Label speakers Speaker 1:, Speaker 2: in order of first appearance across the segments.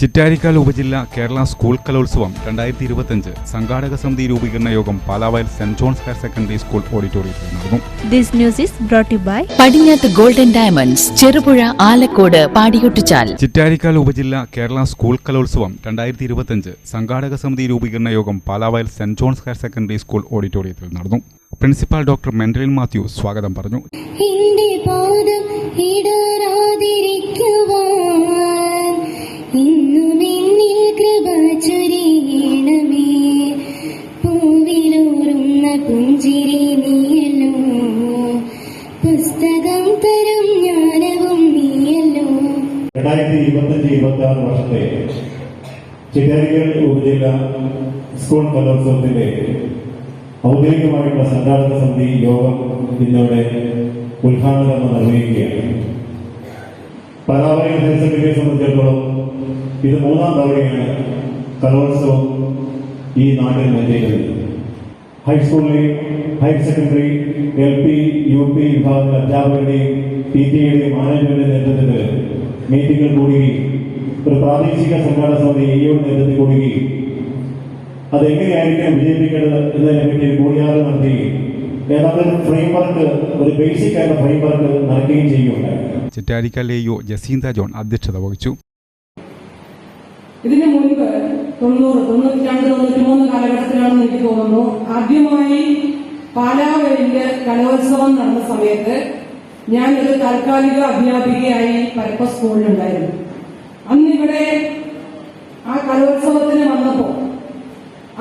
Speaker 1: ചിറ്റാരിക്കാൽ ഉപജില്ല കേരള സ്കൂൾ കലോത്സവം രണ്ടായിരത്തി ഇരുപത്തിയഞ്ച് സംഘാടക സമിതി രൂപീകരണ യോഗം Palavayal saint John's higher secondary school ഓഡിറ്റോറിയത്തിൽ നടന്നു.
Speaker 2: This news is brought by by
Speaker 3: Padinjath Golden Diamonds Cherupuzha Alakode Padiyotchal.
Speaker 1: Chittarikkal ഉപജില്ല കേരള സ്കൂൾ കലോത്സവം രണ്ടായിരത്തി ഇരുപത്തിയഞ്ച് സംഘാടക സമിതി രൂപീകരണ യോഗം Palavayal saint John's higher secondary school ഓഡിറ്റോറിയത്തിൽ നടന്നു. പ്രിൻസിപ്പാൾ ഡോക്ടർ മെൻഡലിൻ മാത്യു സ്വാഗതം പറഞ്ഞു.
Speaker 4: ഇരുപത്തി ആറ് വർഷത്തെ ചിറ്റാരിക്കൽ ഉപജില്ല സ്കൂൾ കലോത്സവത്തിന്റെ ഔദ്യോഗികമായിട്ടുള്ള സംഘാടക സമിതി യോഗം ഇന്നോടെ ഉദ്ഘാടനം നിർവഹിക്കുകയാണ്. ഹയർ സെക്കൻഡറിയെ സംബന്ധിച്ചിടത്തോളം ഇത് മൂന്നാം തവണയാണ് കലോത്സവം ഈ നാട്ടിൽ നടത്തിയിരുന്നത് ഹൈസ്കൂളിലെയും higher secondary L P U P വിഭാഗ അധ്യാപകരുടെയും പി ടി എയുടെയും മാനേജ്മെന്റ് നേതൃത്വത്തിൽ മീറ്റിംഗുകൾ കൂടുകയും ഒരു പ്രാദേശിക സംഘാടന സമിതി ഇയുടെ നേതൃത്വത്തിൽ കൂടുകയും. അതെങ്ങനെയായിരിക്കും വിജയിപ്പിക്കേണ്ടത് എന്നതിനെ പറ്റി ഒരു കൂടിയാലോചന നടത്തുകയും
Speaker 1: Chittarikkal A U Jacinda John അധ്യക്ഷത വഹിച്ചു.
Speaker 5: ഇതിനു മുൻപ് തൊണ്ണൂറ് തൊണ്ണൂറ്റി രണ്ട് തൊണ്ണൂറ്റി മൂന്ന് കാലഘട്ടത്തിലാണെന്ന് എനിക്ക് തോന്നുന്നു. ആദ്യമായി പാലാവലിന്റെ കലോത്സവം നടന്ന സമയത്ത് ഞാൻ ഒരു താൽക്കാലിക അധ്യാപികയായി പരപ്പ സ്കൂളിലുണ്ടായിരുന്നു. അന്നിവിടെ ആ കലോത്സവത്തിന് വന്നപ്പോ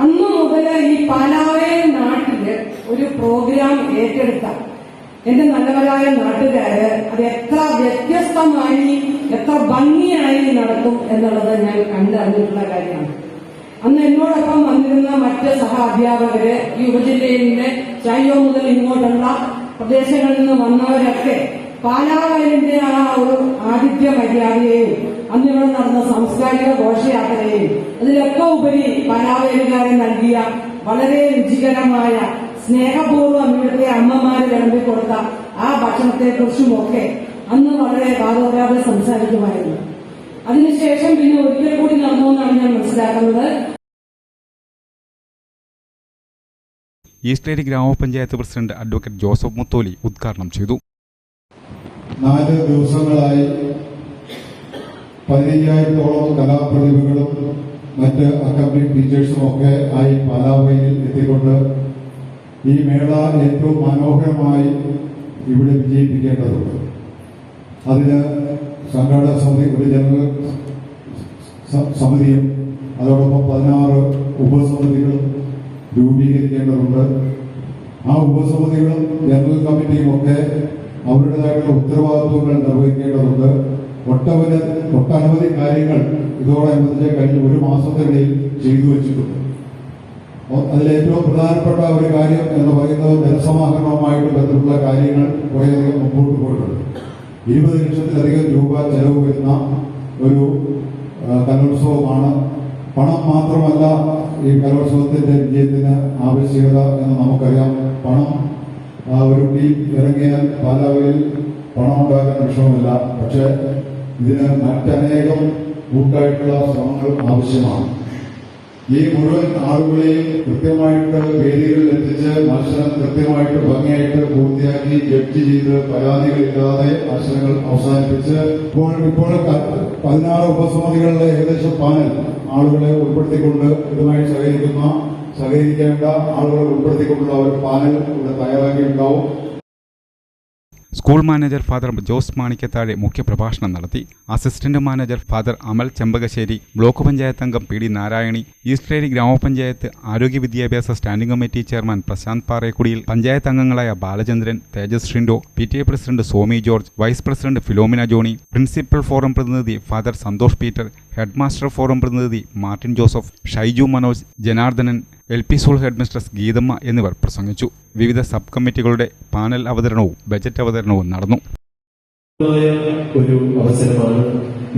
Speaker 5: അന്ന് മുതൽ ഈ പാലാവേ നാട്ടിൽ ഒരു പ്രോഗ്രാം ഏറ്റെടുത്ത എന്റെ നല്ലവരായ നാട്ടുകാര് അത് എത്ര വ്യത്യസ്തമായി എത്ര ഭംഗിയായി നടക്കും എന്നുള്ളത് ഞാൻ കണ്ടറിഞ്ഞിട്ടുള്ള കാര്യമാണ്. അന്ന് എന്നോടൊപ്പം വന്നിരുന്ന മറ്റ് സഹ അധ്യാപകര് ഈ ഉപജില്ലയിലെ ചായോ മുതൽ ഇങ്ങോട്ടുള്ള പ്രദേശങ്ങളിൽ നിന്ന് വന്നവരൊക്കെ പാലാവലിന്റെ ആ ഒരു ആതിഥ്യ മര്യാദയെയും അന്ന് ഇവിടെ നടന്ന സാംസ്കാരിക ഘോഷയാത്രയെയും അതിലൊക്കെ ഉപരി പാലാവയലുകാരൻ നൽകിയ വളരെ രുചികരമായ സ്നേഹപൂർവം ഇവിടുത്തെ അമ്മമാര് വിളമ്പി കൊടുത്ത ആ ഭക്ഷണത്തെക്കുറിച്ചുമൊക്കെ അന്ന് വളരെ വാദോരാതെ സംസാരിക്കുമായിരുന്നു. അതിനുശേഷം പിന്നെ ഒരിക്കൽ കൂടി നടന്നു എന്നാണ് ഞാൻ മനസ്സിലാക്കുന്നത്.
Speaker 1: ഈസ്റ്റേരി ഗ്രാമപഞ്ചായത്ത് പ്രസിഡന്റ് അഡ്വക്കേറ്റ് ജോസഫ് മുത്തോലി ഉദ്ഘാടനം ചെയ്തു.
Speaker 6: നാല് ദിവസങ്ങളായി പതിനയ്യായിരത്തോളം കലാപ്രതിഭകളും മറ്റ് അക്കാദമിക് ടീച്ചേഴ്സും ഒക്കെ ആയി പാലാവയിൽ എത്തിക്കൊണ്ട് ഈ മേള ഏറ്റവും മനോഹരമായി ഇവിടെ വിജയിപ്പിക്കേണ്ടതുണ്ട്. അതിന് സംഘാടക സമിതി ഒരു ജനറൽ സമിതിയും അതോടൊപ്പം പതിനാറ് ഉപസമിതികളും രൂപീകരിക്കേണ്ടതുണ്ട്. ആ ഉപസമിതികളും ജനറൽ കമ്മിറ്റിയും ഒക്കെ അവരുടേതായിട്ടുള്ള ഉത്തരവാദിത്വങ്ങൾ നിർവഹിക്കേണ്ടതുണ്ട്. ഒട്ടവര് ഒട്ടനവധി കാര്യങ്ങൾ ഇതോടനുബന്ധിച്ച് കഴിഞ്ഞ ഒരു മാസത്തിനിടയിൽ ചെയ്തു ഒ- അതിലേറ്റവും പ്രധാനപ്പെട്ട ഒരു കാര്യം എന്ന് പറയുന്നത് ധനസമാഹരണവുമായിട്ട് ബന്ധപ്പെട്ട കാര്യങ്ങൾ കുറേയധികം മുമ്പോട്ട് പോയിട്ടുണ്ട്. ഇരുപത് ലക്ഷത്തിലധികം രൂപ ചെലവ് വരുന്ന ഒരു കലോത്സവമാണ്. പണം മാത്രമല്ല ഈ കലോത്സവത്തിന്റെ വിജയത്തിന് ആവശ്യകത എന്ന് നമുക്കറിയാം. പണം ഒരു ടീം ഇറങ്ങിയാൽ പാലാവയിൽ പണം ഉണ്ടാക്കാൻ വിഷമമില്ല. പക്ഷേ ഇതിന് മറ്റനേകം കൂട്ടായിട്ടുള്ള ശ്രമങ്ങൾ ആവശ്യമാണ്. ഈ മുഴുവൻ ആളുകളെയും കൃത്യമായിട്ട് വേദികളിൽ എത്തിച്ച് മത്സരം കൃത്യമായിട്ട് ഭംഗിയായിട്ട് പൂർത്തിയാക്കി ജഡ്ജ് ചെയ്ത് പരാതികളില്ലാതെ മത്സരങ്ങൾ അവസാനിപ്പിച്ച് ഇപ്പോൾ ഇപ്പോൾ പതിനാറ് ഉപസമിതികളിലെ ഏകദേശം പാനൽ ആളുകളെ ഉൾപ്പെടുത്തിക്കൊണ്ട് ഇതുമായി സഹകരിക്കുന്ന സഹകരിക്കേണ്ട ആളുകളെ ഉൾപ്പെടുത്തിക്കൊണ്ടുള്ള ഒരു പാനൽ ഇവിടെ തയ്യാറാക്കിയിട്ടുണ്ടാവും.
Speaker 1: School manager father Jose Manikkathazhe മുഖ്യപ്രഭാഷണം നടത്തി. Assistant manager father Amal Chembakassery block panchayat അംഗം പി ഡി നാരായണി ഈസ്റ്റേരി ഗ്രാമപഞ്ചായത്ത് ആരോഗ്യ വിദ്യാഭ്യാസ standing committee chairman Prashanth Parekudiyil panchayat അംഗങ്ങളായ Balachandran Thejas Shindo P T A president Somi George vice president Philomina Johny principal forum പ്രതിനിധി father Santhosh Peter headmaster forum പ്രതിനിധി Martin Joseph Shaiju Manoj Janardhanan L P school headmistress Geethamma എന്നിവർ പ്രസംഗിച്ചു. വിവിധ sub കമ്മിറ്റികളുടെ panel അവതരണവും budget അവതരണവും നടന്നു.
Speaker 7: ഒരു അവസരമാണ്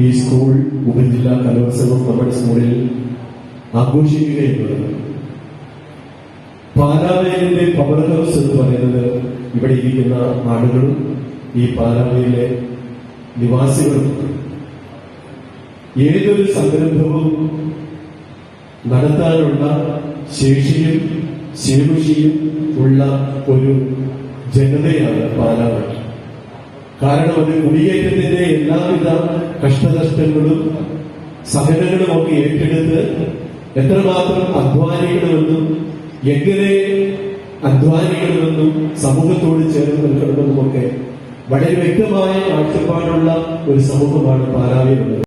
Speaker 7: ഈ സ്കൂൾ ഉപജില്ലാ കലോത്സവം നമ്മുടെ സ്കൂളിൽ ആഘോഷിക്കുക എന്നുള്ളത്. പാലാവേലിന്റെ പവർ ഹൗസ് എന്ന് പറയുന്നത് ഇവിടെ ഇരിക്കുന്ന ആളുകളും ഈ പാലാവേലിലെ നിവാസികളും ഏതൊരു സംരംഭവും നടത്താനുള്ള ശേഷിയും ശേഷിയും ഉള്ള ഒരു ജനതയാണ് പാലാവട്ടം കാരണം അത് കുടിയേറ്റത്തിന്റെ എല്ലാവിധ കഷ്ടനഷ്ടങ്ങളും സഹനങ്ങളും ഒക്കെ ഏറ്റെടുത്ത് എത്രമാത്രം അധ്വാനിക്കണമെന്നും എങ്ങനെ അധ്വാനിക്കണമെന്നും സമൂഹത്തോട് ചേർന്ന് നിൽക്കണമെന്നുമൊക്കെ വളരെ വ്യക്തമായ കാഴ്ചപ്പാടുള്ള ഒരു സമൂഹമാണ് പാലാവിലുള്ളത്